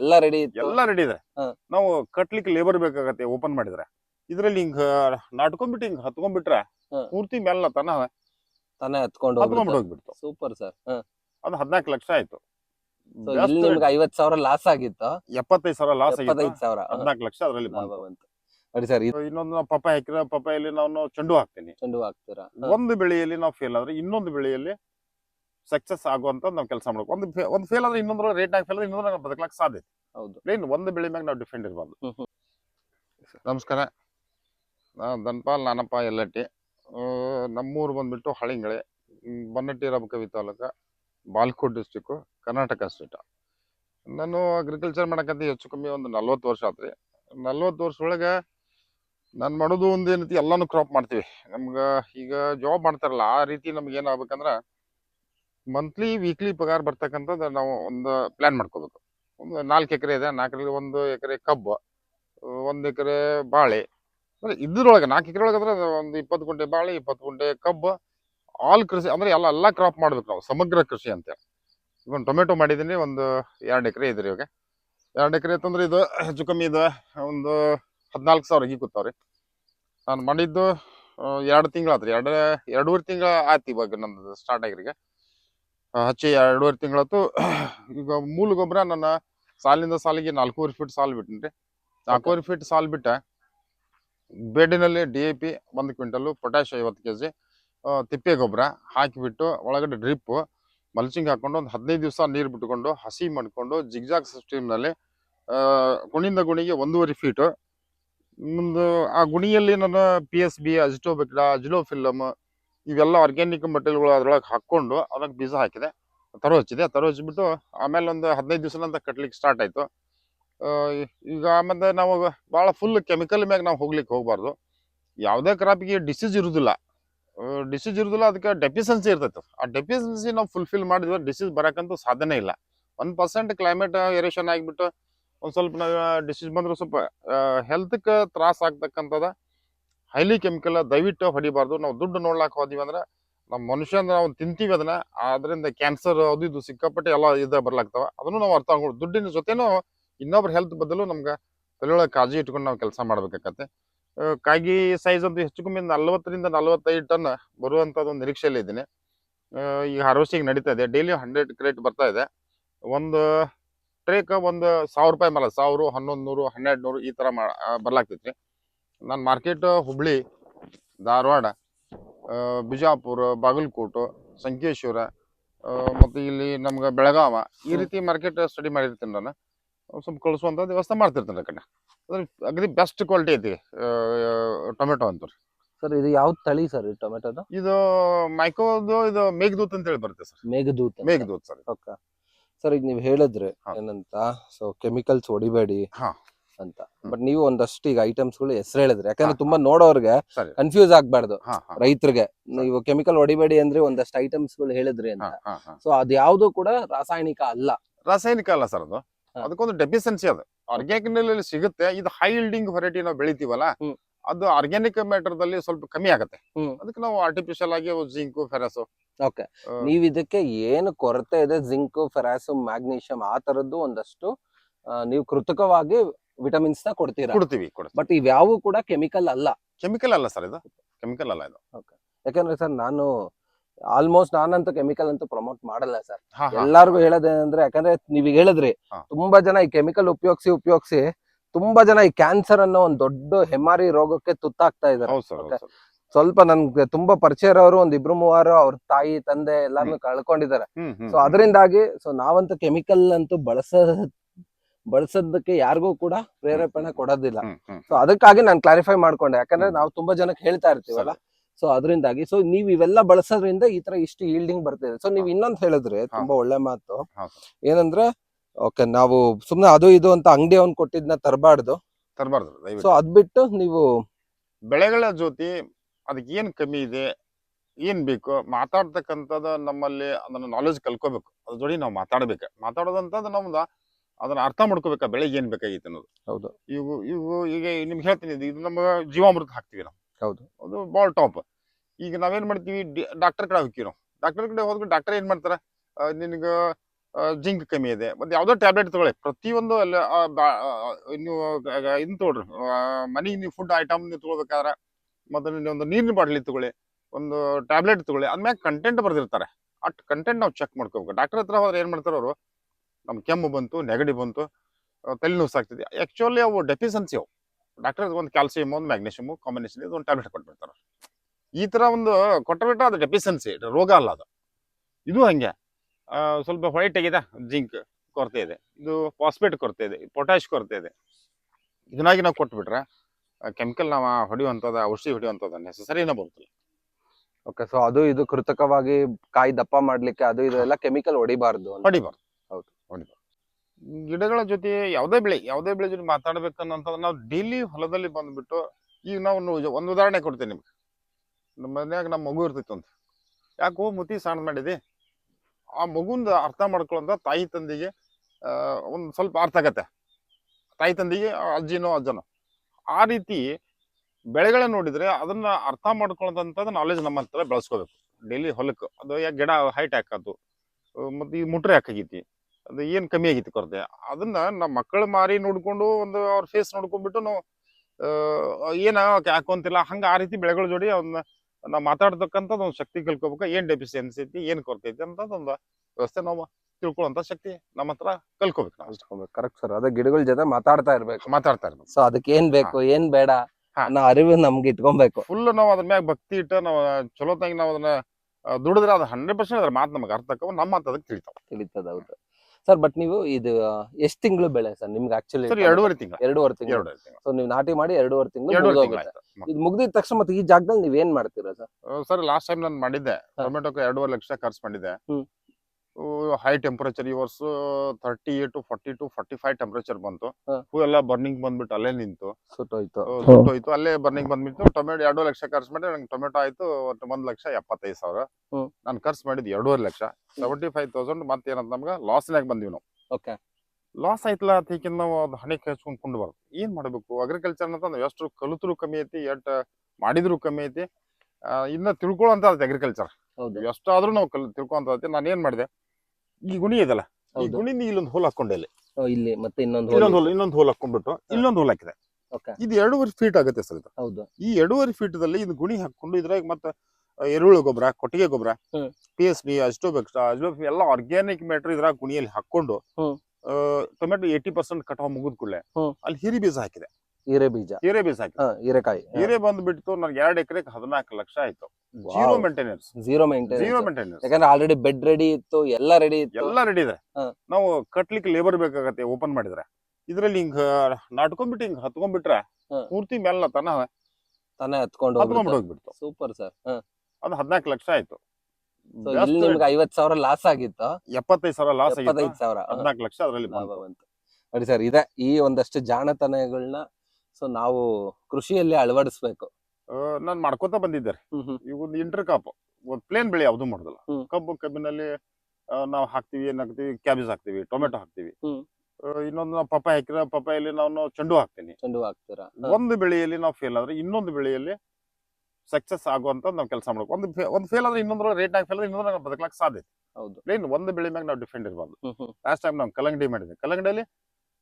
ಎಲ್ಲ ರೆಡಿ ಎಲ್ಲ ರೆಡಿ ಇದೆ. ನಾವು ಕಟ್ಲಿಕ್ಕೆ ಲೇಬರ್ ಬೇಕಾಗತ್ತೆ ಓಪನ್ ಮಾಡಿದ್ರೆ. ಇದ್ರಲ್ಲಿ ಹಿಂಗ ನಾಟ್ಕೊಂಡ್ಬಿಟ್ಟು ಹಿಂಗ್ ಹತ್ಕೊಂಡ್ಬಿಟ್ರೆ. ಪೂರ್ತಿ ಮೇಲೆ ತನ ತಾನೇ ಹತ್ಕೊಂಡು ಹತ್ಕೊಂಡ್ಬಿಟ್ಟು ಹೋಗ್ಬಿಡ್ತು. ಸೂಪರ್ ಸರ್ ಅದು ಹದಿನಾಲ್ಕು ಲಕ್ಷ ಆಯ್ತು. ನಿಮ್ಗೆ ಐವತ್ ಸಾವಿರ ಲಾಸ್ ಆಗಿತ್ತು? ಎಪ್ಪತ್ತೈದು ಸಾವಿರ ಲಾಸ್ ಆಗಿತ್ತು. ಎಪ್ಪತ್ತೈದು ಸಾವಿರ. ಹದಿನಾಲ್ಕು ಲಕ್ಷ ಅದರಲ್ಲಿ ಬಂತು. ನೋಡಿ ಸರ್ ಇನ್ನೊಂದು ನಾವು ಪಪ್ಪ ಹಾಕಿದ್ರೆ ಪಪ್ಪಾಯಲ್ಲಿ ನಾನು ಚೆಂಡು ಹಾಕ್ತೀನಿ. ಚೆಂಡು ಹಾಕ್ತೀರಾ? ಒಂದು ಬೆಳೆಯಲ್ಲಿ ನಾವು ಫೇಲ್ ಆದ್ರೆ ಇನ್ನೊಂದು ಬೆಳೆಯಲ್ಲಿ ಸಕ್ಸಸ್ ಆಗುವಂತ ನಾವು ಕೆಲಸ ಮಾಡ್ಬೇಕು. ಒಂದು ಫೇ- ಒಂದು ಫೇಲ್ ಆದ್ರೆ ಇನ್ನೊಂದ್ರ ರೇಟ್ ಆಗಿ ಫೇಲ್ ಆದ್ರೆ ಇನ್ನೊಂದ್ರ ಸಾಧ್ಯ ಸಾಧ್ಯತೆ ಹೌದು. ಒಂದು ಬೆಳೆ ಮ್ಯಾಗ ನಾವು ಡಿಫೆಂಡ್ ಇರಬಾರ್ದು. ನಮಸ್ಕಾರ. ನಾನು ಧನ್ಪಾಲ್ ನಾನಪ್ಪ ಎಲ್ಲಟ್ಟಿ ನಮ್ಮೂರು ಬಂದ್ಬಿಟ್ಟು ಹಳಿಂಗಳೆ ಬನ್ನಟ್ಟಿ ರಬಕವಿ ತಾಲೂಕ ಬಾಲ್ಕೋಟ್ ಡಿಸ್ಟಿಕ್ಕು ಕರ್ನಾಟಕ ಸ್ಟೇಟ್ ನಾನು ಅಗ್ರಿಕಲ್ಚರ್ ಮಾಡಕಂತ ಹೆಚ್ಚು ಕಮ್ಮಿ ಒಂದು ನಲ್ವತ್ತು ವರ್ಷ ಆತ್ರಿ. ನಲ್ವತ್ತು ವರ್ಷ ಒಳಗೆ ನಾನು ಮಾಡೋದು ಒಂದು ಏನೈತಿ ಎಲ್ಲಾನು ಕ್ರಾಪ್ ಮಾಡ್ತೀವಿ. ನಮ್ಗೆ ಈಗ ಜಾಬ್ ಮಾಡ್ತಾರಲ್ಲ ಆ ರೀತಿ ನಮ್ಗೆ ಏನಾಗ್ಬೇಕಂದ್ರ ಮಂತ್ಲಿ ವೀಕ್ಲಿ ಪಗಾರ ಬರ್ತಕ್ಕಂಥದ್ದು ನಾವು ಒಂದು ಪ್ಲಾನ್ ಮಾಡ್ಕೋಬೇಕು. ಒಂದು ನಾಲ್ಕು ಎಕರೆ ಇದೆ ನಾಲ್ಕರಲ್ಲಿ ಒಂದು ಎಕರೆ ಕಬ್ಬು, ಒಂದು ಎಕರೆ ಬಾಳೆ. ಅಂದ್ರೆ ಇದ್ರೊಳಗೆ ನಾಲ್ಕು ಎಕರೆ ಒಳಗೆ ಅಂದ್ರೆ ಒಂದು ಇಪ್ಪತ್ತು ಗುಂಟೆ ಬಾಳೆ, ಇಪ್ಪತ್ತು ಗುಂಟೆ ಕಬ್ಬು ಆಲ್ ಕೃಷಿ ಅಂದ್ರೆ ಎಲ್ಲ ಎಲ್ಲ ಕ್ರಾಪ್ ಮಾಡ್ಬೇಕು ನಾವು, ಸಮಗ್ರ ಕೃಷಿ ಅಂತ ಇವಾಗ ಟೊಮೆಟೊ ಮಾಡಿದ್ದೀನಿ, ಒಂದು ಎರಡು ಎಕರೆ ಇದ್ರಿ ಇವಾಗ. ಎರಡು ಎಕರೆ ಅಂತಂದ್ರೆ ಇದು ಹೆಚ್ಚು ಕಮ್ಮಿ ಇದು ಒಂದು ಹದಿನಾಲ್ಕು ಸಾವಿರ ಈಗ ಕೂತಾವ್ರಿ. ನಾನು ಮಾಡಿದ್ದು ಎರಡು ತಿಂಗಳಾತ್ರಿ ಎರಡು, ಎರಡೂವರೆ ತಿಂಗಳ ಆಯ್ತು ಇವಾಗ ನಂದು ಸ್ಟಾರ್ಟ್ ಆಗಿರಿಗೆ. ಹಚ್ಚಿ ಎರಡೂವರೆ ತಿಂಗಳತ್ತು ಈಗ ಮೂಲ ಗೊಬ್ಬರ ನನ್ನ ಸಾಲಿಂದ ಸಾಲಿಗೆ ನಾಲ್ಕೂವರೆ ಫೀಟ್ ಸಾಲ್ ಬಿಟ್ಟಿನ್ರಿ. ನಾಲ್ಕೂವರೆ ಫೀಟ್ ಸಾಲ್ ಬಿಟ್ಟ ಬೆಡ್ಡಿನಲ್ಲಿ ಡಿ ಎ ಪಿ ಒಂದು ಕ್ವಿಂಟಲ್ಲು ಪೊಟ್ಯಾಶ್ ಐವತ್ತು ಕೆ ಜಿ ತಿಪ್ಪೆ ಗೊಬ್ಬರ ಹಾಕಿಬಿಟ್ಟು ಒಳಗಡೆ ಡ್ರಿಪ್ಪು ಮಲ್ಚಿಂಗ್ ಹಾಕೊಂಡು ಒಂದು ಹದಿನೈದು ದಿವಸ ನೀರು ಬಿಟ್ಕೊಂಡು ಹಸಿ ಮಾಡಿಕೊಂಡು ಜಿಗ್ಜಾಗ್ ಸಿಸ್ಟಮ್ನಲ್ಲಿ ಗುಣಿಂದ ಗುಣಿಗೆ ಒಂದೂವರೆ ಫೀಟು. ಒಂದು ಆ ಗುಣಿಯಲ್ಲಿ ನಾನು ಪಿ ಎಸ್ ಬಿ ಅಜಿಟೋಬಿಕ್ಡ ಅಜಿಲೋ ಫಿಲ್ಲಮ್ ಇವೆಲ್ಲ ಆರ್ಗ್ಯಾನಿಕ್ ಮಟೀರಿಯಲ್ಗಳು ಅದ್ರೊಳಗೆ ಹಾಕ್ಕೊಂಡು ಅದಕ್ಕೆ ಬೀಜ ಹಾಕಿದೆ. ತರೋ ಹಚ್ಚಿದೆ, ತರೋ ಹಚ್ಚಿಬಿಟ್ಟು ಆಮೇಲೆ ಒಂದು ಹದಿನೈದು ದಿವಸ ನಂತರ ಕಟ್ಲಿಕ್ಕೆ ಸ್ಟಾರ್ಟ್ ಆಯಿತು. ಈಗ ಆಮೇಲೆ ನಾವು ಭಾಳ ಫುಲ್ ಕೆಮಿಕಲ್ ಮ್ಯಾಗ ನಾವು ಹೋಗ್ಲಿಕ್ಕೆ ಹೋಗಬಾರ್ದು. ಯಾವುದೇ ಕ್ರಾಪಿಗೆ ಡಿಸೀಸ್ ಇರುವುದಿಲ್ಲ ಡಿಸೀಸ್ ಇರುವುದಿಲ್ಲ ಅದಕ್ಕೆ ಡೆಫಿಷನ್ಸಿ ಇರ್ತೈತೆ. ಆ ಡೆಫಿಷನ್ಸಿ ನಾವು ಫುಲ್ಫಿಲ್ ಮಾಡಿದ್ರೆ ಡಿಸೀಸ್ ಬರೋಕ್ಕಂತೂ ಸಾಧ್ಯನೇ ಇಲ್ಲ. ಒನ್ ಪರ್ಸೆಂಟ್ ಕ್ಲೈಮೇಟ್ ಏರೇಷನ್ ಆಗಿಬಿಟ್ಟು ಒಂದು ಸ್ವಲ್ಪ ನಾವು ಡಿಸೀಸ್ ಬಂದರೂ ಸ್ವಲ್ಪ ಹೆಲ್ತ್ಗೆ ತ್ರಾಸ ಆಗ್ತಕ್ಕಂಥದ್ದು ಹೈಲಿ ಕೆಮಿಕಲ್ ದಯವಿಟ್ಟು ಹೊಡಿಬಾರ್ದು. ನಾವು ದುಡ್ಡು ನೋಡ್ಲಾಕ್ ಹೋದಿವಿ ಅಂದ್ರೆ ನಮ್ಮ ಮನುಷ್ಯ ನಾವು ತಿಂತೀವಿ ಅದನ್ನ. ಅದರಿಂದ ಕ್ಯಾನ್ಸರ್ ಅದು ಇದು ಸಿಕ್ಕಾಪಟ್ಟೆ ಎಲ್ಲ ಇದ ಬರ್ಲಾಗ್ತಾವ. ಅದನ್ನು ನಾವು ಅರ್ಥ ಮಾಡ್ಕೊಂಡು ದುಡ್ಡಿನ ಜೊತೆನೂ ಇನ್ನೊಬ್ರ ಹೆಲ್ತ್ ಬದಲು ನಮ್ಗೆ ತಲೆಯೊಳಗೆ ಕಾಳಜಿ ಇಟ್ಕೊಂಡು ನಾವು ಕೆಲಸ ಮಾಡ್ಬೇಕಾಗತ್ತೆ. ಕಾಗಿ ಸೈಜ್ ಅಂತೂ ಹೆಚ್ಚು ಕಮ್ಮಿ ನಲ್ವತ್ತರಿಂದ ನಲ್ವತ್ತೈದು ಟನ್ ಬರುವಂಥದ್ದು ಒಂದು ನಿರೀಕ್ಷೆಯಲ್ಲಿ ಇದ್ದೀನಿ. ಈಗ ಹಾರ್ವೆಸ್ಟಿಂಗ್ ನಡೀತಾ ಇದೆ. ಡೈಲಿ ಹಂಡ್ರೆಡ್ ಕ್ರೇಟ್ ಬರ್ತಾ ಇದೆ. ಒಂದು ಟ್ರೇಕ್ ಒಂದು ಸಾವಿರ ರೂಪಾಯಿ ಮೇಲೆ ಸಾವಿರ ಹನ್ನೊಂದು ನೂರು ಹನ್ನೆರಡು ನೂರು ಈ ಥರ ಮಾ ಆ, ಬರ್ಲಾಗ್ತೈತ್ರಿ. ನಾನು ಮಾರ್ಕೆಟ್ ಹುಬ್ಳಿ ಧಾರವಾಡ ಬಿಜಾಪುರ ಬಾಗಲಕೋಟು ಸಂಕೇಶ್ವರ ಮತ್ತು ಇಲ್ಲಿ ನಮ್ಗೆ ಬೆಳಗಾವ ಈ ರೀತಿ ಮಾರ್ಕೆಟ್ ಸ್ಟಡಿ ಮಾಡಿರ್ತೀನಿ ನಾನು. ಸ್ವಲ್ಪ ಕಳಿಸುವಂಥ ವ್ಯವಸ್ಥೆ ಮಾಡ್ತಿರ್ತೀನಿ ಕಡೆ ಅದ್ರ ಅಗದಿ ಬೆಸ್ಟ್ ಕ್ವಾಲಿಟಿ ಐತಿ ಟೊಮೆಟೊ ಅಂತ ಸರ್ ಇದು ಯಾವ ತಳಿ ಸರ್ ಟೊಮೆಟೊದು? ಇದು ಮೈಕೋದು ಇದು ಮೇಘದೂತ್ ಅಂತ ಹೇಳಿ ಬರುತ್ತೆ sir. Meghdoot Meghdoot sir okay. Sir ಈಗ ನೀವು ಹೇಳಿದ್ರೆ ಏನಂತ ಸೊ ಕೆಮಿಕಲ್ಸ್ ಹೊಡಿಬೇಡಿ. ಹಾ. ಅಂತ. ಬಟ್ ನೀವು ಒಂದಷ್ಟು ಈಗ ಐಟಮ್ಸ್ಗಳು ಹೆಸರು ಹೇಳಿದ್ರೆ. ಯಾಕಂದ್ರೆ ತುಂಬಾ ನೋಡೋರ್ಗೆ ಸರಿ. ಕನ್ಫ್ಯೂಸ್ ಆಗ್ಬಾರ್ದು ಹಾ ಹಾ. ರೈತರಿಗೆ. ನೀವು ಕೆಮಿಕಲ್ ಹೊಡಿಬೇಡಿ ಅಂದ್ರೆ ಒಂದಷ್ಟು ಐಟಮ್ಸ್ಗಳು ಹೇಳಿದ್ರಿ ಅಂತ. ಹಾ ಹಾ ಹಾ. ಸೊ ಅದ್ ಯಾವ್ದು ಕೂಡ ರಾಸಾಯನಿಕ ಅಲ್ಲ. ರಾಸಾಯನಿಕ ಅಲ್ಲ ಸರ್ ಅದು. ಹಾ. ಅದಕ್ಕೊಂದು ಡೆಫಿಸಿಯನ್ಸಿ ಅದು. ಆರ್ಗ್ಯಾನಿಕ್ ಸಿಗುತ್ತೆ. ಇದು ಹೈ ಇಲ್ಡಿಂಗ್ ವೆರೈಟಿ ನಾವು ಬೆಳಿತೀವಲ್ಲ ಹ್ಮ್. ಅದು ಆರ್ಗ್ಯಾನಿಕ್ ದಲ್ಲಿ ಸ್ವಲ್ಪ ಕಮ್ಮಿ ಆಗುತ್ತೆ. ಹ್ಮ್. ಅದಕ್ಕೆ ನಾವು ಆರ್ಟಿಫಿಷಿಯಲ್ ಆಗಿ ಜಿಂಕು ಫೆರಾಸು ಓಕೆ ನೀವ್ ಇದಕ್ಕೆ ಏನು ಕೊರತೆ ಇದೆ? ಜಿಂಕ್ ಫೆರಾಸು ಮ್ಯಾಗ್ನೀಷಿಯಂ ಆ ತರದ್ದು ಒಂದಷ್ಟು ಆ, ನೀವು ಕೃತಕವಾಗಿ ವಿಟಮಿನ್ಸ್ನ ಕೊಡ್ತೀರಾ? ಕೊಡ್ತೀವಿ ಕೊಡ್ತೀವಿ. ಬಟ್ ಇವ್ಯಾವು ಕೂಡ ಕೆಮಿಕಲ್ ಅಲ್ಲ. ಕೆಮಿಕಲ್ ಅಲ್ಲ ಸರ್ ಇದು. ಕೆಮಿಕಲ್ ಅಲ್ಲ ಇದು. ಯಾಕಂದ್ರೆ ಸರ್ ನಾನು ಆಲ್ಮೋಸ್ಟ್ ನಾನಂತೂ ಕೆಮಿಕಲ್ ಅಂತೂ ಪ್ರಮೋಟ್ ಮಾಡಲ್ಲ ಸರ್ ಹಾ, ಹಾ. ಎಲ್ಲಾರ್ಗು ಹೇಳೋದೇನಂದ್ರೆ ಯಾಕಂದ್ರೆ ನೀವೀಗ ಹೇಳಿದ್ರಿ ಹಾ. ತುಂಬಾ ಜನ ಈ ಕೆಮಿಕಲ್ ಉಪಯೋಗಿಸಿ ಉಪಯೋಗಿಸಿ ತುಂಬಾ ಜನ ಈ ಕ್ಯಾನ್ಸರ್ ಅನ್ನೋ ಒಂದ್ ದೊಡ್ಡ ಹೆಮಾರಿ ರೋಗಕ್ಕೆ ತುತ್ತಾಗ್ತಾ ಇದಾರೆ ಹೌದು ಸರ್ Okay. ಸ್ವಲ್ಪ ನನ್ಗೆ ತುಂಬಾ ಪರಿಚಯ ಇರೋರು ಒಂದ್ ಇಬ್ರು ಮೂವರು ಅವ್ರ ತಾಯಿ ತಂದೆ ಎಲ್ಲಾರ್ನು ಕಳ್ಕೊಂಡಿದ್ದಾರೆ. ಹ್ಮ್ ಹ್ಮ್ ಸೊ ಅದರಿಂದಾಗಿ ಸೊ ನಾವಂತೂ ಕೆಮಿಕಲ್ ಅಂತೂ ಬಳಸ ಬಳಸೋದಕ್ಕೆ ಯಾರಿಗೂ ಕೂಡ ಪ್ರೇರೇಪಣೆ ಕೊಡೋದಿಲ್ಲ. ಸೊ ಅದಕ್ಕಾಗಿ ನಾನು ಕ್ಲಾರಿಫೈ ಮಾಡ್ಕೊಂಡೆ. ಯಾಕಂದ್ರೆ. ನಾವು ತುಂಬಾ ಜನಕ್ಕೆ ಹೇಳ್ತಾ ಇರ್ತೀವಲ್ಲ? ಸೊ ಅದರಿಂದಾಗಿ ಸೊ ನೀವು ಇವೆಲ್ಲ ಬಳಸೋದ್ರಿಂದ ಈ ತರ ಇಷ್ಟು ಈಲ್ಡಿಂಗ್ ಬರ್ತಿದೆ. ಸೊ ನೀವು ಇನ್ನೊಂದು ಹೇಳಿದ್ರೆ ತುಂಬಾ ಒಳ್ಳೆ ಮಾತು. ಏನಂದ್ರೆ ಓಕೆ ನಾವು ಸುಮ್ನೆ ಅದು ಇದು ಅಂತ ಅಂಗಡಿ ಅವ್ನು ಕೊಟ್ಟಿದ್ನ ತರಬಾರ್ದು. ತರಬಾರ್ದು ಸೊ ಅದ್ ಬಿಟ್ಟು ನೀವು ಬೆಳೆಗಳ ಜೊತೆ ಅದಕ್ಕೆ ಏನ್ ಕಮ್ಮಿ ಇದೆ ಏನ್ ಬೇಕು ಮಾತಾಡ್ತಕ್ಕಂಥದ್ದು ನಮ್ಮಲ್ಲಿ ಅದನ್ನ ನಾಲೆಜ್ ಕಲ್ಕೋಬೇಕು ಅದ್ರ ಜೋಡಿ ನಾವು ಮಾತಾಡ್ಬೇಕು. ಮಾತಾಡೋದಂತದ್ದು ನಮ್ದು ಅದನ್ನ ಅರ್ಥ ಮಾಡ್ಕೋಬೇಕಾ? ಬೆಳೆಗೆ ಏನ್ ಬೇಕಾಗಿತ್ತು ಅನ್ನೋದು. ಹೌದು. ಇವು ಇವು ಈಗ ನಿಮ್ಗೆ ಹೇಳ್ತೀನಿ ಇದು- ಇದು ನಮ್ಮ ಜೀವಾಮೃತ ಹಾಕ್ತಿವಿ ನಾವು. ಹೌದು. ಅದು ಬಾಲ್ ಟಾಪ್ ಈಗ ನಾವೇನ್ ಮಾಡ್ತೀವಿ ಡಾಕ್ಟರ್ ಕಡೆ ಹೋಗ್ತೀವಿ ನಾವು. ಡಾಕ್ಟರ್ ಕಡೆ ಹೋದ್ರೆ ಡಾಕ್ಟರ್ ಏನ್ ಮಾಡ್ತಾರ? ನಿನಗೆ ಜಿಂಕ್ ಕಮ್ಮಿ ಇದೆ. ಮತ್ತೆ ಯಾವ್ದೋ ಟ್ಯಾಬ್ಲೆಟ್ ತಗೊಳ್ಳಿ. ಪ್ರತಿಯೊಂದು ಅಲ್ಲಿ ಆ, ಬಾ- ಆ, ನೀವು ಇನ್ ತಗೊಳ್ರಿ. ಮನೆಗೆ ನೀವು ಫುಡ್ ಐಟಮ್ ನೀವು ತೊಗೊಳ್ಬೇಕಾದ್ರೆ ಮತ್ತೆ ನೀವು ಒಂದು ನೀರಿನ ಬಾಟ್ಲಿ ತಗೊಳ್ಳಿ. ಒಂದು ಟ್ಯಾಬ್ಲೆಟ್ ತಗೊಳ್ಳಿ. ಅದ್ಮ್ಯಾಗ ಕಂಟೆಂಟ್ ಬರ್ದಿರ್ತಾರೆ. ಅಟ್ ಕಂಟೆಂಟ್ ನಾವು ಚೆಕ್ ಮಾಡ್ಕೋಬೇಕು. ಡಾಕ್ಟರ್ ಹತ್ರ ಹೋದ್ರೆ ಏನ್ ಮಾಡ್ತಾರೆ ಅವರು? ನಮ್ ಕೆಮ್ಮು ಬಂತು ನೆಗಡಿ ಬಂತು ತಲೆನೋವು ಸಾಕ್ತಿದೆ ಆ್ಯಕ್ಚುಲಿ ಅವು ಡೆಫಿಷನ್ಸಿ ಅವು. ಡಾಕ್ಟರ್ ಒಂದು ಕ್ಯಾಲ್ಸಿಯಮ್ ಒಂದು ಮ್ಯಾಗ್ನೀಷಿಯಮ್ ಕಾಂಬಿನೇಷನ್ ಇದು ಒಂದು ಟ್ಯಾಬ್ಲೆಟ್ ಕೊಟ್ಬಿಡ್ತಾರೆ. ಈ ತರ ಒಂದು ಕೊಟ್ಟಬಿಟ್ರೆ ಅದು ಡೆಫಿಷನ್ಸಿ ರೋಗ ಅಲ್ಲ ಅದು. ಇದು ಹಂಗೆ. ಸ್ವಲ್ಪ ವೈಟ್ ಆಗಿದೆ ಜಿಂಕ್ ಕೊರತೆ ಇದೆ. ಇದು ಫಾಸ್ಫೇಟ್ ಕೊರತೆ ಇದೆ ಪೊಟ್ಯಾಶ್ ಕೊರತೆ ಇದೆ. ಇದನ್ನಾಗಿ ನಾವು ಕೊಟ್ಬಿಟ್ರೆ ಕೆಮಿಕಲ್ ನಾವು ಹೊಡೆಯುವಂಥದ್ದು ಔಷಧಿ ಹೊಡೆಯುವಂಥದ್ದು ನೆಸಸರಿನ ಬರುತ್ತಿಲ್ಲ ಓಕೆ ಸೊ ಅದು ಇದು ಕೃತಕವಾಗಿ ಕಾಯಿ ದಪ್ಪ ಮಾಡ್ಲಿಕ್ಕೆ ಅದು ಇದೆಲ್ಲ ಕೆಮಿಕಲ್ ಹೊಡಿಬಾರ್ದು. ಹೊಡಿಬಾರ್ದು. ಹೌದು. ಗಿಡಗಳ ಜೊತೆ ಯಾವುದೇ ಬೆಳೆ ಯಾವುದೇ ಬೆಳೆ ಜೊತೆ ಮಾತಾಡ್ಬೇಕನ್ನೋಂಥದ್ದು ನಾವು ಡೈಲಿ ಹೊಲದಲ್ಲಿ ಬಂದ್ಬಿಟ್ಟು ಈಗ ನಾವು ಒಂದು ಉದಾಹರಣೆ ಕೊಡ್ತೀನಿ ನಿಮ್ಗೆ. ನಮ್ಮ ಮನ್ಯಾಗ ನಮ್ಮ ಮಗು ಇರ್ತೈತೆ ಅಂತ. ಯಾಕೋ ಮುತಿ ಸಣ್ಣ ಮಾಡಿದೆ. ಆ ಮಗುಂದ ಅರ್ಥ ಮಾಡ್ಕೊಳ್ಳೋಂಥ ತಾಯಿ ತಂದೆಗೆ ಒಂದು ಸ್ವಲ್ಪ ಅರ್ಥ ಆಗತ್ತೆ. ತಾಯಿ ತಂದೆಗೆ ಅಜ್ಜಿನೋ ಅಜ್ಜನೋ. ಆ ರೀತಿ ಬೆಳೆಗಳನ್ನ ನೋಡಿದ್ರೆ ಅದನ್ನ ಅರ್ಥ ಮಾಡ್ಕೊಳ್ಳೋದಂಥದ್ದು ನಾಲೆಜ್ ನಮ್ಮ ಹತ್ರ ಬೆಳೆಸ್ಕೋಬೇಕು. ಡೈಲಿ ಹೊಲಕ್ಕೆ. ಅದು ಯಾಕೆ ಗಿಡ ಹೈಟ್ ಹಾಕೋದು ಮತ್ತೆ ಈ ಮುಟ್ರೆ ಹಾಕಾಗೈತಿ ಅದು ಏನ್ ಕಮ್ಮಿ ಆಗಿತ್ತು ಕೊರತೆ? ಅದನ್ನ ನಮ್ಮ ಮಕ್ಕಳ ಮಾರಿ ನೋಡ್ಕೊಂಡು ಒಂದು ಅವ್ರ ಫೇಸ್ ನೋಡ್ಕೊಂಡ್ಬಿಟ್ಟು ನಾವು ಏನ ಹಾಕೊಂತಿಲ್ಲ ಹಂಗ ಆ ರೀತಿ ಬೆಳೆಗಳ ಜೋಡಿ ಅವನ್ನ ನಾವು ಮಾತಾಡ್ತಕ್ಕಂಥದ್ದು ಒಂದು ಶಕ್ತಿ ಕಲ್ಕೋಬೇಕು. ಏನ್ ಡೆಫಿಷಿಯನ್ಸಿ ಐತಿ ಏನ್ ಕೊರತೆ ಐತಿ ಅಂತ ಒಂದು ವ್ಯವಸ್ಥೆ ನಾವು ತಿಳ್ಕೊಳ್ಳೋಂಥ ಶಕ್ತಿ ನಮ್ಮ ಹತ್ರ ಕಲ್ಕೋಬೇಕು ನಾವು. ಕರೆಕ್ಟ್ ಸರ್ ಅದೇ ಗಿಡಗಳ ಜೊತೆ ಮಾತಾಡ್ತಾ ಇರ್ಬೇಕು. ಮಾತಾಡ್ತಾ ಇರ್ಬೇಕು. ಸೊ ಅದಕ್ಕೆ ಏನ್ ಬೇಕು ಏನ್ ಬೇಡ ನಾವು ಅನ್ನೋ ಅರಿವು ನಮ್ಗೆ ಇಟ್ಕೊಬೇಕು. ಫುಲ್ ನಾವು ಅದ್ರ ಮ್ಯಾಗ ಭಕ್ತಿ ಇಟ್ಟು ನಾವು ಚಲೋತಾಗಿ ನಾವು ಅದನ್ನ ದುಡಿದ್ರೆ ಅದು ಹಂಡ್ರೆಡ್ ಪರ್ಸೆಂಟ್ ಅದ್ರ ಮಾತು ನಮಗೆ ಅರ್ಥ ನಮ್ಮ ಮಾತು ಅದಕ್ಕೆ ತಿಳಿತಾವ. ತಿಳಿತದ ಹೌದು. ಸರ್ ಬಟ್ ನೀವು ಇದು ಎಷ್ಟು ತಿಂಗಳು ಬೆಳೆ ಸರ್ ನಿಮ್ಗೆ ಆಕ್ಚುಲಿ ಸರಿ ಎರಡೂವರೆ ತಿಂಗಳು. ಎರಡೂವರೆ ತಿಂಗಳು. ಎರಡೂವರೆ ತಿಂಗಳ. ಸೊ ನೀವು ನಾಟಿ ಮಾಡಿ ಎರಡೂವರೆ ತಿಂಗಳು ಇದು ಮುಗ್ದಿದ ತಕ್ಷಣ ಮತ್ತೆ ಈ ಜಾಗದಲ್ಲಿ ನೀವ್ ಏನ್ ಮಾಡ್ತೀರಾ ಸರ್ ಸರ್ ಲಾಸ್ಟ್ ಟೈಮ್ ನಾನು ಮಾಡಿದ್ದೆ. ಟೊಮೆಟೊ ಎರಡೂವರೆ ಲಕ್ಷ ಖರ್ಚು ಮಾಡಿದ್ದೆ. ಹ್ಮ್. ಹೈ ಟೆಂಪರೇಚರ್ ಇವರ್ಸ್ ವರ್ಷ thirty two forty two forty five temperature ಬಂತು. ಹಾ. ಎಲ್ಲ ಬರ್ನಿಂಗ್ ಬಂದ್ಬಿಟ್ಟು ಅಲ್ಲೇ ನಿಂತು. ಸುಟ್ಟೋಯ್ತು. ಸುಟ್ಟೋಯ್ತು. ಅಲ್ಲೇ ಬರ್ನಿಂಗ್ ಬಂದ್ಬಿಟ್ಟು ಟೊಮೆಟೊ ಎರಡು ಲಕ್ಷ ಖರ್ಚು ಮಾಡಿ ನಂಗೆ ಟೊಮೆಟೊ ಆಯ್ತು ಒಟ್ಟು ಒಂದ್ ಲಕ್ಷ ಎಪ್ಪತ್ತೈದು ಸಾವಿರ. ನಾನು ಖರ್ಚು ಮಾಡಿದ್ದು ಎರಡೂವರೆ ಲಕ್ಷ. ಸೆವೆಂಟಿ ಫೈವ್ ತೌಸಂಡ್ ಮತ್ತೆ ಏನಂತ ನಮ್ಗೆ ಲಾಸ್ನಾಗ ಬಂದಿವಿ ನಾವು. ಓಕೆ. ಲಾಸ್ ಆಯ್ತಲ್ಲ ಅದಕ್ಕಿಂತ ನಾವು ಅದು ಹಣೆ ಹಚ್ಕೊಂಡ್ ಕುಂಡ್ಬಾರ್ದು ಬರೋದು. ಏನ್ ಮಾಡ್ಬೇಕು? ಅಗ್ರಿಕಲ್ಚರ್ ಅಂತ ನಾವು ಎಷ್ಟು ಕಲಿತರು ಕಮ್ಮಿ ಐತಿ ಎಷ್ಟು ಮಾಡಿದ್ರು ಕಮ್ಮಿ ಐತಿ. ಇನ್ನ ತಿಳ್ಕೊಳ್ಳೋಂತ ಅಗ್ರಿಕಲ್ಚರ್ ಹೌದು. ಎಷ್ಟಾದ್ರೂ ನಾವು ಕಲ್ ತಿಳ್ಕೊಂತ ನಾನು ಏನ್ ಮಾಡಿದೆ? ಈ ಗುಣಿ ಇದೆಲ್ಲ ಈ ಗುಣಿಂದ ಇಲ್ಲೊಂದು ಹೋಲ್ ಹಾಕೊಂಡೆ ಇಲ್ಲಿ ಇಲ್ಲಿ ಮತ್ತೆ ಇನ್ನೊಂದು ಇನ್ನೊಂದು ಹೋಲ್ ಇನ್ನೊಂದು ಹೋಲ್ ಹಾಕೊಂಡ್ಬಿಟ್ಟು ಇನ್ನೊಂದು ಹೋಲ್ ಹಾಕಿದೆ. ಇದು ಎರಡೂವರೆ ಫೀಟ್ ಆಗುತ್ತೆ ಸರ್ ಇದು. ಹೌದು. ಈ ಎರಡೂವರೆ ಫೀಟ್ ದಲ್ಲಿ ಇದು ಗುಣಿ ಹಾಕೊಂಡು ಇದ್ರಾಗ ಮತ್ತೆ ಎರುಳು ಗೊಬ್ಬರ ಕೊಟ್ಟಿಗೆ ಗೊಬ್ಬರ. ಪಿ ಎಸ್ ಬಿ ಅಜ್ಟೋಬೆಕ್ಸ್ ಅಜ್ಟೋಬೆಕ್ಸ್ ಎಲ್ಲ ಆರ್ಗ್ಯಾನಿಕ್ ಮ್ಯಾಟ್ರ್ ಇದ್ರಾಗ ಗುಣಿಯಲ್ಲಿ ಹಾಕೊಂಡು. ಟೊಮೆಟೊ ಏಯ್ಟಿ ಪರ್ಸೆಂಟ್ ಕಟಾವ್ ಮುಗಿದ ಕೂಡಲೇ. ಅಲ್ಲಿ ಹಿರಿ ಬೀಜ ಹಾಕಿದೆ. ಹೀರೆ ಬೀಜ. ಹೀರೆ ಬೀಜ ಹಾಕಿ. ಹಾ ಹೀರೆಕಾಯಿ. ಹೀರೆ ಬಂದ್ಬಿಟ್ಟು ನನಗೆ ಎರಡು ಎಕರೆಗೆ ಹದಿನಾಲ್ಕು ಲಕ್ಷ ಆಯ್ತು. Zero maintenance zero zero maintenance maintenance ಯಾಕಂದ್ರೆ ಆಲ್ರೆಡಿ ಬೆಡ್ ರೆಡಿ ಇತ್ತು ಎಲ್ಲ ರೆಡಿ ಇತ್ತು. ಎಲ್ಲ ರೆಡಿ ಇದೆ. ಹಾ. ನಾವು ಕಟ್ಲಿಕ್ಕೆ ಲೇಬರ್ ಬೇಕಾಗತ್ತೆ ಓಪನ್ ಮಾಡಿದ್ರೆ. ಇದ್ರಲ್ಲಿ ಹಿಂಗ ನಾಟ್ಕೊಂಡ್ಬಿಟ್ಟು ಹಿಂಗ್ ಹತ್ಕೊಂಡ್ಬಿಟ್ರೆ ಹಾ. ಪೂರ್ತಿ ಮೇಲೆ ತನ ತಾನೇ ಹತ್ಕೊಂಡು ಹತ್ಕೊಂಡ್ಬಿಟ್ಟು ಹೋಗ್ಬಿಡ್ತು. ಸೂಪರ್ ಸರ್ ಅದು ಹದಿನಾಲ್ಕು ಲಕ್ಷ ಆಯ್ತು. ಇಲ್ಲಿ ನಿಮ್ಗೆ ಐವತ್ ಸಾವಿರ ಲಾಸ್ ಆಗಿತ್ತು? ಎಪ್ಪತ್ತೈದು ಸಾವಿರ ಲಾಸ್ ಆಗಿತ್ತು? ಎಪ್ಪತ್ತೈದು ಸಾವಿರ ಹಾ, ಹದಿನಾಲ್ಕು ಲಕ್ಷ ಅದರಲ್ಲಿ ಲಾಭ ಬಂತು. ನೋಡಿ ಸರ್ ಇದೆ ಈ ಒಂದಷ್ಟು ಜಾಣತನಗಳನ್ನ ಸೊ ನಾವು ಕೃಷಿಯಲ್ಲಿ ಅಳವಡಿಸ್ಬೇಕು. ನಾನು ಮಾಡ್ಕೋತಾ ಬಂದಿದ್ದೆ ರೀ. ಈಗ ಒಂದು ಇಂಟರ್ ಕಾಪ್ ಒಂದು ಪ್ಲೇನ್ ಬೆಳೆ ಯಾವ್ದು ಮಾಡುದಿಲ್ಲ. ಹ್ಮ್. ಕಬ್ಬು ಕಬ್ಬಿನಲ್ಲಿ ಆ, ನಾವು ಹಾಕ್ತಿವಿ ಏನ್ ಹಾಕ್ತಿವಿ ಕ್ಯಾಬೇಜ್ ಹಾಕ್ತಿವಿ ಟೊಮೆಟೊ ಹಾಕ್ತಿವಿ. ಹ್ಮ್. ಆ, ಇನ್ನೊಂದು ನಾವು ಪಪ್ಪಾಯ ಹಾಕಿದ್ರೆ ಪಪ್ಪಾಯಲ್ಲಿ ನಾನು ಚೆಂಡು ಹಾಕ್ತೀನಿ. ಚೆಂಡು ಹಾಕ್ತೀರಾ? ಹಾ, ಒಂದು ಬೆಳೆಯಲ್ಲಿ ನಾವು ಫೇಲ್ ಆದ್ರೆ ಇನ್ನೊಂದು ಬೆಳೆಯಲ್ಲಿ ಸಕ್ಸಸ್ ಆಗುವಂತ ನಾವು ಕೆಲಸ ಮಾಡ್ಬೇಕು. ಒಂದು ಫೇ- ಒಂದು ಫೇಲ್ ಆದ್ರೆ ಇನ್ನೊಂದ್ರ ರೇಟ್ ಆಗಿ ಫೇಲ್ ಆದ್ರೆ ಇನ್ನೊಂದ್ರ ಬದುಕಲಾಕ ಸಾಧ್ಯ ಹೌದು. ಪ್ಲೇನ್ ಒಂದು ಬೆಳೆ ಮ್ಯಾಗ ನಾವು ಡಿಫೆಂಡ್ ಇರಬಾರ್ದು. ಹ್ಮ್ ಹ್ಮ್. ಲಾಸ್ಟ್ ಟೈಮ್ ನಾವು ಕಲ್ಲಂಗಡಿ ಮಾಡಿದ್ವಿ ಕಲ್ಲಂಗಡಿಯಲ್ಲಿ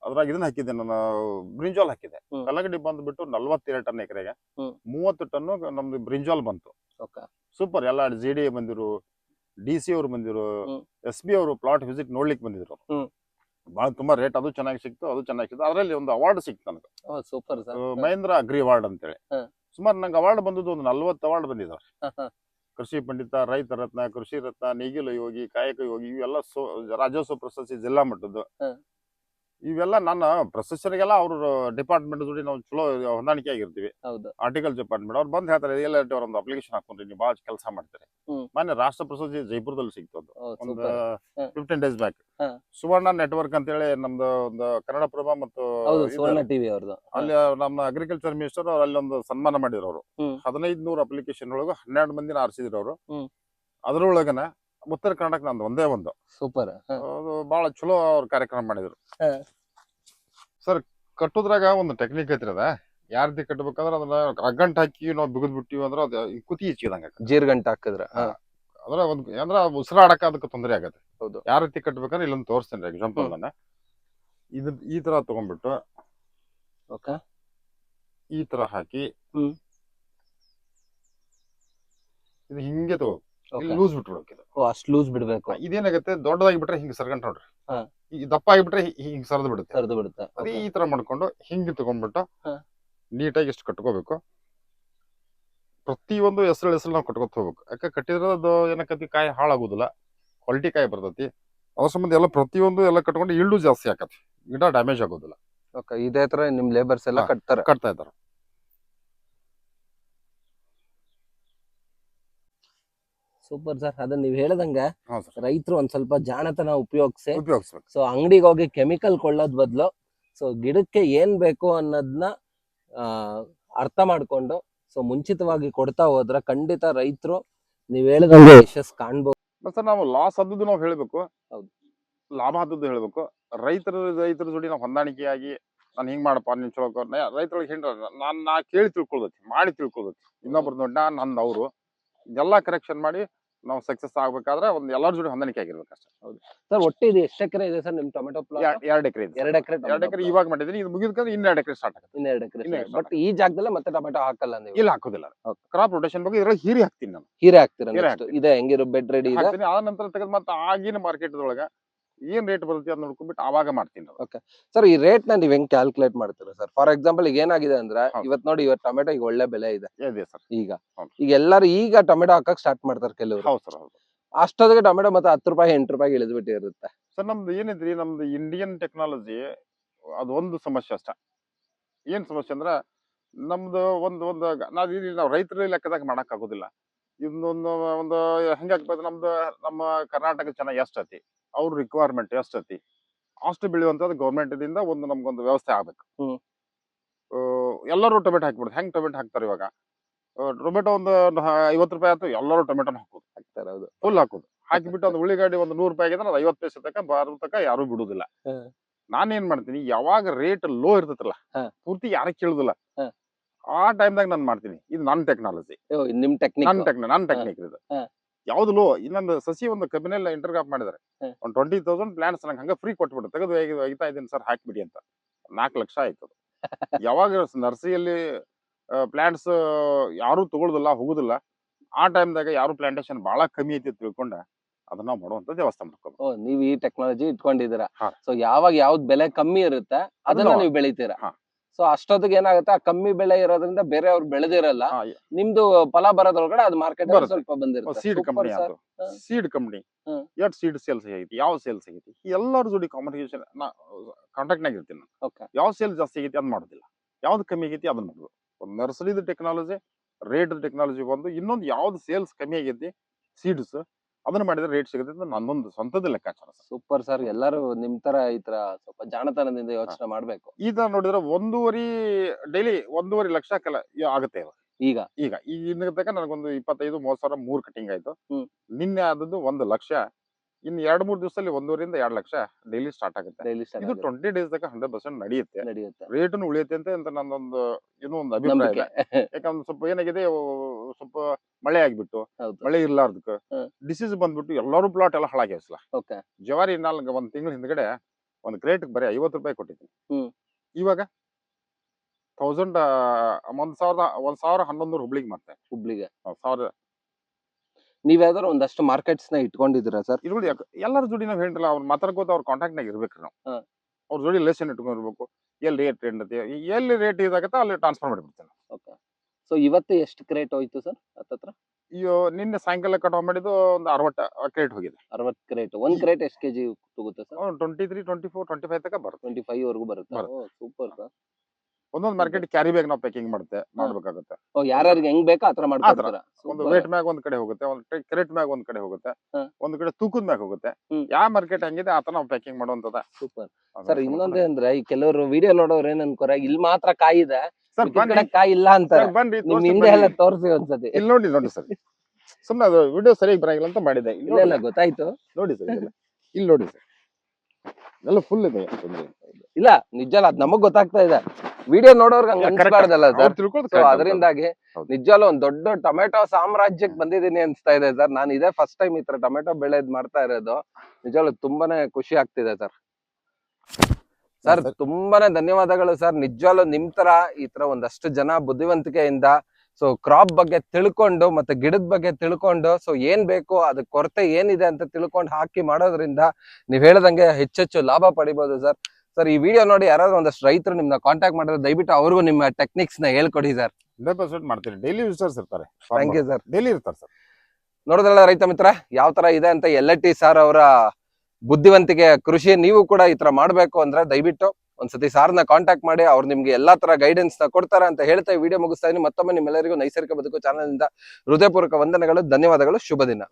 ಅದ್ರಾಗ ಇದನ್ನ ಹಾಕಿದ್ದೆ ನಾನು ಬ್ರಿಂಜಾಲ್ ಹಾಕಿದೆ. ಕಲ್ಲಂಗಡಿ ಬಂದ್ಬಿಟ್ಟು ನಲ್ವತ್ತೆರಡು ಟನ್ ಎಕರೆಗೆ. ಮೂವತ್ತು ಟನ್ ನಮ್ದು ಬ್ರಿಂಜಾಲ್ ಬಂತು. ಸೂಪರ್. ಎಲ್ಲ ಜಿ ಡಿ ಬಂದಿರು ಡಿ ಸಿ ಅವರು ಬಂದಿರು. ಎಸ್ ಬಿ ಅವರು ಪ್ಲಾಟ್ ವಿಸಿಟ್ ನೋಡ್ಲಿಕ್ಕೆ ಬಂದಿದ್ರು. ಬಹಳ ತುಂಬಾ ರೇಟ್ ಅದು ಚೆನ್ನಾಗಿ ಸಿಕ್ತು ಅದು ಚೆನ್ನಾಗಿ ಸಿಕ್ತು. ಅದರಲ್ಲಿ ಒಂದು ಅವಾರ್ಡ್ ಸಿಕ್ತು ನನಗೆ. ಸೂಪರ್ ಮಹೇಂದ್ರ ಅಗ್ರಿ ಅವಾರ್ಡ್ ಅಂತೇಳಿ. ಹೇಳಿ ಸುಮಾರು ನಂಗೆ ಅವಾರ್ಡ್ ಬಂದದ್ದು ಒಂದು ನಲ್ವತ್ತು ಅವಾರ್ಡ್ ಬಂದಿದ್ದಾರೆ ಕೃಷಿ ಪಂಡಿತ ರೈತ ರತ್ನ ಕೃಷಿ ರತ್ನ ನೀಗಿಲು ಯೋಗಿ ಕಾಯಕ ಯೋಗಿ ಇವೆಲ್ಲ ಸೋ ರಾಜ್ಯೋತ್ಸವ ಪ್ರಶಸ್ತಿ ಜಿಲ್ಲಾ ಮಟ್ಟದ್ದು. ಇವೆಲ್ಲ ನನ್ನ ಪ್ರೊಸೆಸರ್ಗೆಲ್ಲ ಅವ್ರ ಡಿಪಾರ್ಟ್ಮೆಂಟ್ ಜೋಡಿ ನಾವು ಚಲೋ ಹೊಂದಾಣಿಕೆ ಆಗಿರ್ತೀವಿ ಹೌದು. ಆರ್ಟಿಕಲ್ ಡಿಪಾರ್ಟ್ಮೆಂಟ್ ಅವ್ರು ಬಂದು ಹೇಳ್ತಾರೆ ಇದೆಲ್ಲ ಅವ್ರ ಒಂದು ಅಪ್ಲಿಕೇಶನ್ ಹಾಕೊಂಡ್ರಿ ನೀವು ಭಾಳ ಕೆಲಸ ಮಾಡ್ತೀರಿ. ಮಾನ್ಯ ಮೊನ್ನೆ ರಾಷ್ಟ್ರ ಪ್ರಶಸ್ತಿ ಜೈಪುರದಲ್ಲಿ ಸಿಕ್ತು ಅದು. ಒಂದು fifteen days back. Suvarna network ಅಂತ ಹೇಳಿ ನಮ್ದು ಒಂದು ಕನ್ನಡಪ್ರಭ ಮತ್ತು ಅಲ್ಲಿ ನಮ್ಮ ಅಗ್ರಿಕಲ್ಚರ್ ಮಿನಿಸ್ಟರ್ ಅವ್ರು ಅಲ್ಲಿ ಒಂದು ಸನ್ಮಾನ ಮಾಡಿರೋರು. ಹದಿನೈದು ನೂರು ಅಪ್ಲಿಕೇಶನ್ ಒಳಗೆ ಹನ್ನೆರಡು ಮಂದಿನ ಆರಿಸಿದ್ರು ಅವರು ಅದ್ರೊಳಗನ ಉತ್ತರ ಕರ್ನಾಟಕ ನಂದು ಒಂದೇ ಒಂದು. ಸೂಪರ್ ಅದು ಬಹಳ ಚಲೋ ಅವ್ರ ಕಾರ್ಯಕ್ರಮ ಮಾಡಿದ್ರು. ಸರ್ ಕಟ್ಟೋದ್ರಾಗ ಒಂದು ಟೆಕ್ನಿಕ್ ಐತ್ರಿ ಅದ. ಯಾವ ರೀತಿ ಕಟ್ಟಬೇಕಂದ್ರ ಅದನ್ನ ಅಗ್ಗಂಟ್ ಹಾಕಿ ನಾವು ಬಿಗದ್ ಬಿಟ್ಟಿವಿ ಅಂದ್ರೆ ಅದು ಕುತಿ ಹೆಚ್ಚಿದಂಗ ಜೀರ್ಗಂಟ ಹಾಕಿದ್ರ. ಅದ್ರ ಒಂದ್ ಅಂದ್ರ ಉಸಿರಾಡಕ ಅದಕ್ಕೆ ತೊಂದರೆ ಆಗತ್ತೆ. ಹೌದು. ಯಾವ ರೀತಿ ಕಟ್ಟಬೇಕಂದ್ರೆ ಇಲ್ಲೊಂದು ತೋರಿಸ್ತೇನೆ ಎಕ್ಸಾಂಪಲ್ ಅದನ್ನ ಇದ್ ಈ ತರ ತಗೊಂಡ್ಬಿಟ್ಟು ಓಕೆ. ಈ ತರ ಹಾಕಿ. ಇದು ಹಿಂಗೆ ತಗೋ. ಲೂಸ್ ಬಿಟ್ಬಿಡ್ಬೇಕು ಇದು. ಓ ಅಷ್ಟು ಲೂಸ್ ಬಿಡ್ಬೇಕು. ಇದೇನಾಗುತ್ತೆ ದೊಡ್ಡದಾಗಿ ಬಿಟ್ರೆ ಹಿಂಗೆ ಸರ್ಗಂಟ್ ನೋಡ್ರಿ. ಹಾ. ಈ ದಪ್ಪ ಆಗಿಬಿಟ್ರೆ ಹಿಂಗ್ ಸರದ್ ಬಿಡುತ್ತೆ. ಸರದು ಬಿಡುತ್ತೆ. ಅದೇ ಈ ತರ ಮಾಡ್ಕೊಂಡು ಹಿಂಗೆ ತಗೊಂಡ್ಬಿಟ್ಟು ಹಾ. ನೀಟಾಗಿ ಇಷ್ಟು ಕಟ್ಕೋಬೇಕು. ಪ್ರತಿಯೊಂದು ಹೆಸರು ಹೆಸರು ನಾವು ಕಟ್ಕೊತ ಹೋಗ್ಬೇಕು. ಯಾಕೆ ಕಟ್ಟಿದ್ರೆ ಅದು ಏನಕ್ಕತಿ ಕಾಯಿ ಹಾಳಾಗುದಿಲ್ಲ. ಕ್ವಾಲಿಟಿ ಕಾಯಿ ಬರ್ತತಿ. ಅದ್ರ ಸಂಬಂಧ ಎಲ್ಲ ಪ್ರತಿಯೊಂದು ಎಲ್ಲ ಕಟ್ಕೊಂಡು ಇಳ್ಳು ಜಾಸ್ತಿ ಆಕತಿ ಗಿಡ ಡ್ಯಾಮೇಜ್ ಆಗೋದಿಲ್ಲ. ಓಕೆ ಇದೇ ತರ ನಿಮ್ ಲೇಬರ್ಸ್ ಎಲ್ಲ ಹಾ. ಕಟ್ತಾರೆ. ಕಟ್ತಾ ಇದ್ದಾರೆ. Super sir. ಅದನ್ನ ನೀವು ಹೇಳದಂಗ ರೈತರು ಒಂದ್ ಸ್ವಲ್ಪ ಜಾಣತನ ಉಪಯೋಗಿಸಿ. ಉಪಯೋಗಿಸ್ಬೇಕು. ಸೊ ಅಂಗಡಿಗೆ ಹೋಗಿ ಕೆಮಿಕಲ್ ಕೊಳ್ಳೋದ್ ಬದಲು ಸೊ ಗಿಡಕ್ಕೆ ಏನ್ ಬೇಕು ಅನ್ನೋದನ್ನ ಅರ್ಥ ಮಾಡ್ಕೊಂಡು ಸೊ ಮುಂಚಿತವಾಗಿ ಕೊಡ್ತಾ ಹೋದ್ರೆ ಖಂಡಿತ ರೈತರು ನೀವ್ ಹೇಳದಂಗ ಯಶಸ್ ಕಾಣ್ಬೋದು ಸರ್ ನಾವು ಲಾಸ್ ಆದದ್ದು ನಾವು ಹೇಳ್ಬೇಕು. ಹೌದು. ಲಾಭ ಆದದ್ದು ಹೇಳ್ಬೇಕು. ರೈತರ ರೈತರ ಜೋಡಿ ನಾವು ಹೊಂದಾಣಿಕೆಯಾಗಿ ನಾನು ಹಿಂಗ್ ಮಾಡಪ್ಪ ನಿಮ್ ಚಲೋ ರೈತರಿಗೆ ಹೇಳ ನಾನ್ ನಾ ಕೇಳಿ ತಿಳ್ಕೊಳ್ಬೇಕು ಮಾಡಿ ತಿಳ್ಕೊಳ್ಬೇಕು. ಇನ್ನೊಬ್ರು ನೋಡಿ ನನ್ನ ಅವರು. ಇದೆಲ್ಲ ಕರೆಕ್ಷನ್ ಮಾಡಿ ನಾವು ಸಕ್ಸಸ್ ಆಗ್ಬೇಕಾದ್ರೆ ಒಂದು ಎಲ್ಲರ ಜೊತೆ ಹೊಂದಾಣಿಕೆ ಆಗಿರ್ಬೇಕು ಅಷ್ಟೇ. ಸರ್ ಒಟ್ಟು ಇದು ಎಷ್ಟು ಎಕರೆ ಇದೆ ಸರ್ ನಿಮ್ ಟೊಮೆಟೊ ಪ್ಲಾಟ್ ಎರಡ್ ಎಕರೆ ಇದೆ ಎರಡು ಎಕರೆ ಎರಡು ಎಕರೆ ಇವಾಗ ಮಾಡಿದೀನಿ. ಇದು ಮುಗಿದ್ಕಂದ್ರೆ ಇನ್ನೆರಡು ಎಕರೆ ಸ್ಟಾರ್ಟ್ ಆಗುತ್ತೆ. ಇನ್ನೆರಡು ಎಕರೆ ಬಟ್ ಈ ಜಾಗದಲ್ಲೇ ಮತ್ತೆ ಟೊಮೆಟೊ ಹಾಕಲ್ಲ ನೀವು? ಇಲ್ಲ ಹಾಕೋದಿಲ್ಲ. ಕ್ರಾಪ್ ರೊಟೇಷನ್ ಬಗ್ಗೆ ಇದ್ರಲ್ಲಿ ಹೀರಿ ಹಾಕ್ತೀನಿ ನಾನು. ಹೀರೆ ಹಾಕ್ತೀರಾ? ಇದೆ ಹೆಂಗಿರೋ ಬೆಡ್ ರೆಡಿ ಇದೆ. ಆ ನಂತರ ತೆಗೆದು ಮತ್ತೆ ಆಗಿನ ಮಾರ್ಕೆಟ್ ಒಳಗ ಏನ್ ರೇಟ್ ಬರುತ್ತೆ ಅದ್ ನೋಡ್ಕೊಂಡ್ಬಿಟ್ಟು ಅವಾಗ ಮಾಡ್ತೀನಿ ಓಕೆ ಸರ್ ಈ ರೇಟ್ನ ನೀವ್ ಹೆಂಗ್ ಕ್ಯಾಲ್ಕುಲೇಟ್ ಮಾಡ್ತೀರಾ ಸರ್ ಫಾರ್ ಎಕ್ಸಾಂಪಲ್ ಈಗ ಏನಾಗಿದೆ ಅಂದ್ರೆ ಹೌದು. ಇವತ್ ನೋಡಿ ಇವತ್ತು ಟೊಮೆಟೊ ಈಗ ಒಳ್ಳೆ ಬೆಲೆ ಇದೆ. ಇದೆ ಸರ್ ಈಗ ಹೌದು. ಈಗ ಎಲ್ಲರೂ ಈಗ ಟೊಮೆಟೊ ಹಾಕಕ್ ಸ್ಟಾರ್ಟ್ ಮಾಡ್ತಾರೆ ಕೆಲವರು. ಹೌದು ಸರ್ ಹೌದು. ಅಷ್ಟೊತ್ತಿಗೆ ಟೊಮೆಟೊ ಮತ್ತೆ ಹತ್ತು ರೂಪಾಯಿ ಎಂಟು ರೂಪಾಯಿ ಇಳಿದ್ಬಿಟ್ಟಿರುತ್ತೆ. ಸರ್ ನಮ್ದು ಏನಿದ್ರಿ ನಮ್ದು ಇಂಡಿಯನ್ ಟೆಕ್ನಾಲಜಿ ಅದೊಂದು ಸಮಸ್ಯೆ ಅಷ್ಟ. ಏನ್ ಸಮಸ್ಯೆ ಅಂದ್ರ ನಮ್ದು ಒಂದು ಒಂದು ನಾವು ಇಲ್ಲಿ ನಾವು ರೈತರ ಲೆಕ್ಕದಾಗ ಮಾಡಕ್ ಆಗೋದಿಲ್ಲ. ಇದೊಂದು ಒಂದು ಹೆಂಗಾಗ್ತದೆ ನಮ್ದು ನಮ್ಮ ಕರ್ನಾಟಕ ಚೆನ್ನಾಗಿ ಎಷ್ಟತಿ ಅವ್ರ ರಿಕ್ವೈರ್ಮೆಂಟ್ ಎಷ್ಟತಿ? ಅಷ್ಟು ಬೆಳೆಯುವಂಥದ್ದು ಗೌರ್ಮೆಂಟ್ ದಿಂದ ಒಂದು ನಮ್ಗೊಂದು ವ್ಯವಸ್ಥೆ ಆಗ್ಬೇಕು. ಎಲ್ಲರೂ ಟೊಮೆಟೊ ಹಾಕ್ಬಿಡುದು ಹೆಂಗ್ ಟೊಮೆಟೊ ಹಾಕ್ತಾರೆ ಇವಾಗ? ಟೊಮೆಟೊ ಒಂದು ಐವತ್ತು ರೂಪಾಯಿ ಆಯ್ತು ಎಲ್ಲರೂ ಟೊಮೆಟೊನ ಹಾಕೋದು. ಹಾಕ್ತಾರೆ ಹೌದು. ಫುಲ್ ಹಾಕೋದು. ಹಾಕಿಬಿಟ್ಟು ಒಂದು ಉಳ್ಳಿಗಾಡಿ ಒಂದು ನೂರು ರೂಪಾಯಿ ಆಗಿದ್ರೆ ಅದು ಐವತ್ತು ಪೈಸೆ ತನಕ ಬಾರ ತನಕ ಯಾರು ಬಿಡುದಿಲ್ಲ. ನಾನು ನಾನೇನ್ ಮಾಡ್ತೀನಿ ಯಾವಾಗ ರೇಟ್ ಲೋ ಇರ್ತೈತಲ್ಲ ಪೂರ್ತಿ ಯಾರ ಕೇಳುದಿಲ್ಲ. ಆ ಆ ಟೈಮ್ದಾಗ ನಾನು ಮಾಡ್ತೀನಿ. ಇದು ನನ್ನ ಟೆಕ್ನಾಲಜಿ ನಿಮ್ ಟೆಕ್ನಿಕ್ ನನ್ನ ಟೆಕ್ನ ನನ್ನ ಟೆಕ್ನಿಕ್ ಇದು. ಯಾವ್ದು ಲೋ ಇನ್ನೊಂದು ಸಸಿ ಒಂದು ಕಬ್ಬಿನೆಲ್ಲ ಇಂಟರ್ಗ್ರಾಪ್ ಮಾಡಿದ್ದಾರೆ. ಒಂದು ಟ್ವೆಂಟಿ ತೌಸಂಡ್ ಪ್ಲಾನ್ಸ್ ನಂಗೆ ಹಂಗ ಫ್ರೀ ಕೊಟ್ಬಿಟ್ಟು ತೆಗೆದು ಒಯ್ತಾ ಇದ್ದೀನಿ ಸರ್ ಹಾಕ್ಬಿಡಿ ಅಂತ. ನಾಲ್ಕು ಲಕ್ಷ ಆಯ್ತು ಅದು. ಯಾವಾಗ ನರ್ಸರಿಯಲ್ಲಿ ಪ್ಲಾಂಟ್ಸ್ ಯಾರು ತಗೊಳುದಿಲ್ಲ ಹೋಗುದಿಲ್ಲ. ಆ ಟೈಮ್ದಾಗ ಯಾರು ಪ್ಲಾಂಟೇಶನ್ ಬಹಳ ಕಮ್ಮಿ ಐತಿ ತಿಳ್ಕೊಂಡ. ಅದನ್ನ ಮಾಡುವಂತ ವ್ಯವಸ್ಥೆ ಮಾಡ್ಕೋಬೇಕು. ನೀವ್ ಈ ಟೆಕ್ನಾಲಜಿ ಇಟ್ಕೊಂಡಿದ್ದೀರಾ. ಸೊ ಯಾವಾಗ ಯಾವ್ದ್ ಬೆಲೆ ಕಮ್ಮಿ ಇರುತ್ತೆ ಅದನ್ನ ನೀವು ಬೆಳಿತೀರಾ. ಸೊ ಅಷ್ಟೊತ್ತಿಗೆ ಏನಾಗುತ್ತೆ? ಆ ಕಮ್ಮಿ ಬೆಳೆ ಇರೋದ್ರಿಂದ ಬೇರೆ ಅವ್ರು ಬೆಳೆದಿರಲ್ಲ ನಿಮ್ದು ಫಲ ಬರೋದ್ರೊಳಗಡೆ ಅದು ಮಾರ್ಕೆಟ್ ಸ್ವಲ್ಪ ಬಂದಿರುತ್ತೆ. Seed company. Seed company. ಎಷ್ಟು ಸೀಡ್ ಸೇಲ್ಸ್ ಆಗೈತಿ ಯಾವ ಸೇಲ್ಸ್ ಆಗೈತಿ ಎಲ್ಲರ ಜೋಡಿ ಕಾಂಪಿಟೇಷನ್ ಕಾಂಟ್ಯಾಕ್ಟ್ ನಾಗ ಇರ್ತೀನಿ ನಾನು. ಯಾವ ಸೇಲ್ ಜಾಸ್ತಿ ಆಗೈತಿ ಅದ್ ಮಾಡೋದಿಲ್ಲ. ಯಾವ್ದು ಕಮ್ಮಿ ಆಗೈತಿ ಅದನ್ನ ಮಾಡೋದು. ಒಂದು ನರ್ಸರಿದ ಟೆಕ್ನಾಲಜಿ ರೇಟ್ ಟೆಕ್ನಾಲಜಿ ಬಂದು ಇನ್ನೊಂದು ಯಾವ್ದು ಸೇಲ್ಸ್ ಕಮ್ಮಿ ಆಗೈತಿ? ಸೀಡ್ಸ್ ಅದನ್ನ ಮಾಡಿದ್ರೆ ರೇಟ್ ಸಿಗುತ್ತೆ ಅಂತ ನನ್ನೊಂದು ಸ್ವಂತದ ಲೆಕ್ಕಾಚಾರ ಸರ್. ಸೂಪರ್ ಸರ್ ಎಲ್ಲರೂ ನಿಮ್ ತರ ಈ ತರ ಸ್ವಲ್ಪ ಜಾಣತನದಿಂದ ಯೋಚನೆ ಮಾಡ್ಬೇಕು. ಈ ತರ ನೋಡಿದ್ರೆ ಒಂದೂವರೆ ಡೈಲಿ ಒಂದೂವರೆ ಲಕ್ಷ ಕಲ ಆಗುತ್ತೆ ಇವಾಗ. ಈಗ? ಈಗ ಈಗ ಇನ್ನ ತನಕ ನನಗೊಂದು ಇಪ್ಪತ್ತೈದು ಮೂವತ್ ಸಾವಿರ ಮೂರ್ ಕಟಿಂಗ್ ಆಯ್ತು. ನಿನ್ನೆ ಆದದ್ದು ಒಂದು ಲಕ್ಷ. ಇನ್ ಎರಡ್ ಮೂರ್ ದಿವಸದಲ್ಲಿ ಒಂದೂರಿಂದ ಎರಡ್ ಲಕ್ಷ ಡೈಲಿ ಸ್ಟಾರ್ಟ್ ಆಗುತ್ತೆ. ಡೈಲಿ ಇದು ಟ್ವೆಂಟಿ ಡೇಸ್ ದಾಗ ಹಂಡ್ರೆಡ್ ಪರ್ಸೆಂಟ್ ನಡೆಯುತ್ತೆ. ನಡೆಯುತ್ತೆ. ರೇಟನ್ನು ಉಳಿಯುತ್ತೆ ಅಂತ ಅಂತ ನನ್ನೊಂದು ಏನೋ ಒಂದು ಅಭಿಪ್ರಾಯ ಇದೆ ಯಾಕಂದ್ರೆ ಸ್ವಲ್ಪ ಏನಾಗಿದೆ ಸ್ವಲ್ಪ ಮಳೆ ಆಗಿಬಿಟ್ಟು ಮಳೆ ಇರ್ಲಾರ್ದಕ್ಕೆ ಡಿಸೀಸ್ ಬಂದ್ಬಿಟ್ಟು ಎಲ್ಲರೂ ಪ್ಲಾಟ್ ಎಲ್ಲ ಹಾಳಾಗ್ಯಾವಸ್ಲ ಓಕೆ. ಜವಾರಿ ನಾಲ್ಕು ಒಂದ್ ತಿಂಗಳ ಹಿಂದ್ಗಡೆ ಒಂದು ಕ್ರೇಟ್ ಬರೀ ಐವತ್ತು ರೂಪಾಯಿ ಕೊಟ್ಟಿದ್ದೀನಿ. ಇವಾಗ ತೌಸಂಡ್ ಒಂದ್ ಸಾವಿರದ ಒಂದ್ ಸಾವಿರ ಹನ್ನೊಂದು ಹುಬ್ಳಿಗೆ ಮತ್ತೆ ಹುಬ್ಳಿಗೆ. ಸಾವಿರ ನೀವ್ ಯಾವ್ದಾದ್ರು ಒಂದಷ್ಟು ಮಾರ್ಕೆಟ್ಸ್ನ ಇಟ್ಕೊಂಡಿದ್ದೀರಾ ಸರ್? ಇರ್ಬೋದು ಯಾಕೆ ಎಲ್ಲರ ಜೋಡಿ ನಾವ್ ಹೇಳಿರಲ್ಲ ಅವ್ರ ಮಾತಾಡ್ಕೋತ ಅವ್ರ ಕಾಂಟ್ಯಾಕ್ಟ್ ನಾಗ ಇರ್ಬೇಕ್ರಿ ನಾವು. ಹಾ. ಅವ್ರ ಜೋಡಿ ಲೆಸನ್ ಇಟ್ಕೊಂಡಿರ್ಬೇಕು. ಎಲ್ಲಿ ರೇಟ್ ಐತಿ ಎಲ್ಲಿ ರೇಟ್ ಇದಾಗತ್ತೆ ಅಲ್ಲಿ ಟ್ರಾನ್ಸ್ಫರ್ ಮಾಡಿಬಿಡ್ತೇನೆ ಓಕೆ. ಸೊ ಇವತ್ತು ಎಷ್ಟು ಕ್ರೇಟ್ ಹೋಯ್ತು ಸರ್ ಹತ್ತತ್ರ? ಅಯ್ಯೋ ನಿನ್ನೆ ಸಾಯಂಕಾಲ ಕಟ್ ಆಫ್ ಮಾಡಿದ್ದು ಒಂದು ಅರವತ್ತು ಕ್ರೇಟ್ ಹೋಗಿದೆ. ಅರವತ್ತು ಕ್ರೇಟ್ ಒಂದ್ ಕ್ರೇಟ್ ಎಷ್ಟು K G ತಗೋತ sir? Twenty three twenty four twenty five ತನಕ ಬರುತ್ತೆ. ಟ್ವೆಂಟಿ ಫೈವ್ ವರೆಗೂ ಬರುತ್ತೆ. ಬರುತ್ತೆ. Super sir. ಒಂದೊಂದು ಮಾರ್ಕೆಟ್ ಕ್ಯಾರಿ ಬ್ಯಾಗ್ ನಾವು ಪ್ಯಾಕಿಂಗ್ ಮಾಡುತ್ತೆ ಮಾಡ್ಬೇಕಾಗುತ್ತೆ ಯಾರ್ಯಾರಿಗೆ ಹೆಂಗ್ ಬೇಕೋ ಆತರ ಮಾಡ್ತಾರೆ ಒಂದು. ವೇಟ್ ಮ್ಯಾಗ್ ಒಂದ್ ಕಡೆ ಹೋಗುತ್ತೆ ಒಂದು ಕ್ರೆಟ್ ಮ್ಯಾಗ್ ಒಂದ್ ಕಡೆ ಹೋಗುತ್ತೆ. ಒಂದ್ ಕಡೆ ತೂಕದ ಮ್ಯಾಗ್ ಹೋಗುತ್ತೆ. ಯಾವ ಮಾರ್ಕೆಟ್ ಹಂಗಿದೆ ಆತರ ನಾವು ಪ್ಯಾಕಿಂಗ್ ಮಾಡುವಂತದ. ಸೂಪರ್. ಸರ್ ಇನ್ನೊಂದೇ ಅಂದ್ರೆ ಈ ಕೆಲವರು ವಿಡಿಯೋ ನೋಡೋರು ಏನ್ ಅನ್ಕೋರ ಇಲ್ಲಿ ಮಾತ್ರ ಕಾಯಿದೆ ಸರ್ ಕಾಯಿ ಇಲ್ಲ ಅಂತಾರೆ. ನಿಮ್ ತೋರ್ಸಿ ಹಿಂದೆ ಎಲ್ಲ. ಒಂದ್ಸತಿ. ಇಲ್ಲಿ ನೋಡಿ ನೋಡಿ ಸರ್. ಸುಮ್ನೆ ಅದು ವಿಡಿಯೋ ಸರಿಯಾಗಿ ಬರಂಗಿಲ್ಲ ಅಂತ ಮಾಡಿದೆ. ಇಲ್ಲ ಗೊತ್ತಾಯ್ತು. ನೋಡಿ ಸರ್ ಇಲ್ಲಿ ನೋಡಿ ಸರ್. ಎಲ್ಲ ಫುಲ್ ಇದೆ ತೊಂದ್ರೆ ಇಲ್ಲ. ನಿಜಲ್ಲ ನಿಜ ಅದ್ ನಮಗ್ ಗೊತ್ತಾಗ್ತಾ ಇದೆ ವಿಡಿಯೋ ನೋಡೋರ್ಗೆ ಹಂಗ correct. ಅನ್ಸ್ಬಾರ್ದಲ್ಲ ಅವ್ರು ಸರ್ ತಿಳ್ಕೊಳ್ಳೋದು ಸೊ correct ಅಂತ. ಅದರಿಂದಾಗಿ ಹೌದು. ಒಂದ್ ದೊಡ್ಡ ಟೊಮೆಟೊ ಸಾಮ್ರಾಜ್ಯಕ್ಕೆ ಬಂದಿದ್ದೀನಿ ಅನ್ಸ್ತಾ ಇದೆ ಸರ್ ನಾನು ಇದೇ ಫಸ್ಟ್ ಟೈಮ್ ಈ ತರ ಟೊಮೆಟೊ ಬೆಳೆದ್ ಮಾಡ್ತಾ ಇರೋದು ನಿಜವಾಗ್ಲೂ ತುಂಬಾನೇ ಖುಷಿ ಆಗ್ತಿದೆ ಸರ್ ಸರ್. ತುಂಬಾನೇ ಧನ್ಯವಾದಗಳು ಸರ್ ನಿಜವಾಗ್ಲೂ ನಿಮ್ ತರ ಈ ತರ ಒಂದಷ್ಟು ಜನ ಬುದ್ಧಿವಂತಿಕೆಯಿಂದ ಸೊ ಕ್ರಾಪ್ ಬಗ್ಗೆ ತಿಳ್ಕೊಂಡು ಮತ್ತೆ ಗಿಡದ ಬಗ್ಗೆ ತಿಳ್ಕೊಂಡು ಸೊ ಏನ್ ಬೇಕು ಅದ್ ಕೊರತೆ ಏನಿದೆ ಅಂತ ತಿಳ್ಕೊಂಡು ಹಾಕಿ ಮಾಡೋದ್ರಿಂದ ನೀವ್ ಹೇಳ್ದಂಗೆ ಹೆಚ್ಚೆಚ್ಚು ಲಾಭ ಪಡಿಬೋದು ಸರ್. ಸರ್ ಈ ವಿಡಿಯೋ ನೋಡಿ ಯಾರಾದ್ರೂ ಒಂದಷ್ಟು ರೈತರು ನಿಮ್ನ ಕಾಂಟ್ಯಾಕ್ಟ್ ಮಾಡಿದ್ರೆ ದಯವಿಟ್ಟು ಅವ್ರಿಗೂ ನಿಮ್ಮ ಟೆಕ್ನಿಕ್ಸ್ನ ಹೇಳ್ಕೊಡಿ ಸರ್. ಹಂಡ್ರೆಡ್ ಪರ್ಸೆಂಟ್ ಮಾಡ್ತೀನಿ. ಡೈಲಿ ವಿಸಿಟರ್ಸ್ ಇರ್ತಾರೆ. ಥ್ಯಾಂಕ್ ಯು ಸರ್ ಡೈಲಿ ಇರ್ತಾರೆ ಸರ್. ನೋಡಿದ್ರಲ್ಲ ರೈತ ಮಿತ್ರ ಯಾವ ತರ ಇದೆ ಅಂತ ಎಲ್ ಟಿ ಸರ್ ಅವರ ಬುದ್ಧಿವಂತಿಕೆ ಕೃಷಿ ನೀವು ಕೂಡ ಈ ತರ ಮಾಡ್ಬೇಕು ಅಂದ್ರೆ ದಯವಿಟ್ಟು ಒಂದ್ಸತಿ ಸಾರ್ನ ಕಾಂಟ್ಯಾಕ್ಟ್ ಮಾಡಿ ಅವ್ರು ನಿಮ್ಗೆ ಎಲ್ಲಾ ತರ ಗೈಡೆನ್ಸ್ನ ಕೊಡ್ತಾರೆ ಅಂತ ಹೇಳ್ತಾ ವಿಡಿಯೋ ಮುಗಿಸ್ತಾ ಇದೀನಿ ಮತ್ತೊಮ್ಮೆ ನಿಮ್ಮೆಲ್ಲರಿಗೂ ನೈಸರ್ಗಿಕ ಬದುಕು ಚಾನಲ್ ಇಂದ ಹೃದಯಪೂರ್ವಕ ವಂದನೆಗಳು, ಧನ್ಯವಾದಗಳು ಶುಭ ದಿನ